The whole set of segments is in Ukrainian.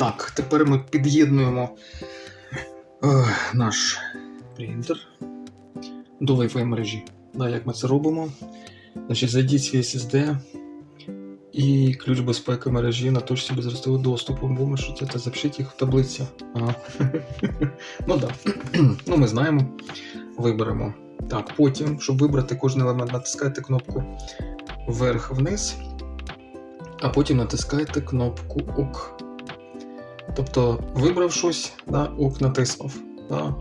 Так, тепер ми під'єднуємо е, наш принтер до Wi-Fi мережі. Да, як ми це робимо? Значить, зайдіть в SSD і ключ безпеки мережі на точці безростового доступу. Бо ми що це, запишіть їх в таблиці. Ага. ну так. Ну, ми знаємо. Виберемо. Так, потім, щоб вибрати кожен елемент, натискаєте кнопку вверх-вниз, а потім натискаєте кнопку ОК. Тобто, вибрав щось, да, ОК натиснув. Да.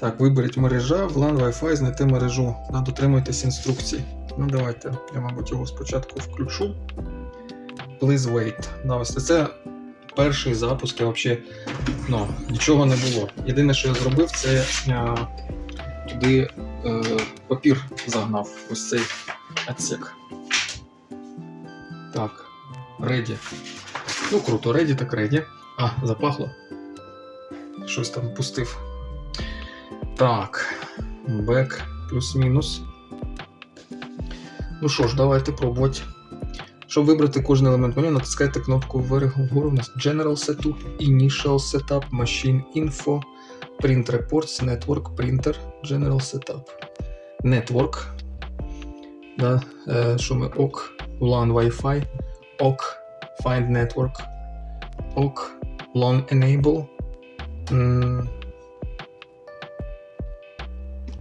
Так, виберіть мережа, VLAN, Wi-Fi, знайти мережу. Да, дотримуйтесь інструкцій. Ну, давайте, я, мабуть, його спочатку включу. Please wait. Да, ось це перший запуск, я взагалі ну, нічого не було. Єдине, що я зробив, це а, туди е, папір загнав. Ось цей отсек. Так, ready. Ну, круто, ready так ready. А, запахло. Щось там пустив. Так. Back плюс-мінус. Ну що ж, давайте пробувати. Щоб вибрати кожен елемент меню, натискайте кнопку вверх вгору. У нас General Setup, Initial Setup, Machine Info, Print Reports, Network, Printer, General Setup. Network. Да, е, що ми ок, LAN Wi-Fi, ок, Find Network, ок, LAN Enable.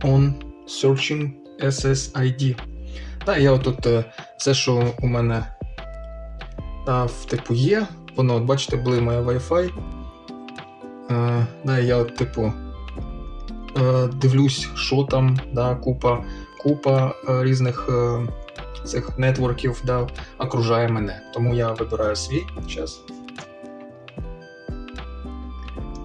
On Searching SSID. Та я отут е, все, що у мене в типу є, воно, от бачите, блимає Wi-Fi. Е, да, я от, типу, е, дивлюсь, що там, да, купа, купа різних цих нетворків да, окружає мене. Тому я вибираю свій час.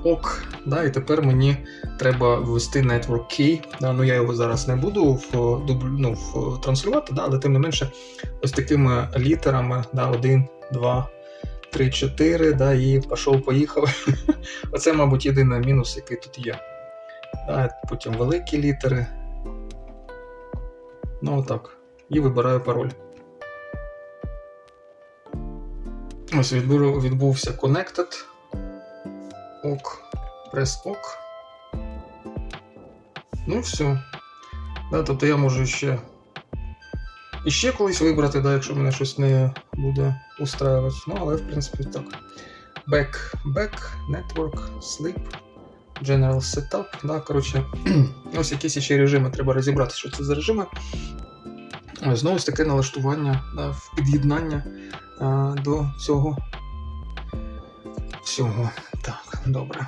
Ок, да, і тепер мені треба ввести network key. Да, ну я його зараз не буду в, ну, в, транслювати, да, але тим не менше, ось такими літерами: да, 1, 2, 3, 4, да, і пішов, поїхав. Оце, мабуть, єдиний мінус, який тут є. Да, потім великі літери. Ну, отак. І вибираю пароль. Ось відберу, відбувся Connected. Ок. Прес ок. Ну, все. Да, тобто я можу ще. І ще колись вибрати, да, якщо мене щось не буде устраювати. Ну, але в принципі так. Back, back, network, sleep, general setup. Да, коротше, ось якісь ще режими, треба розібрати, що це за режими. Знову ж таке налаштування, да, під'єднання до цього всього. Так, добре.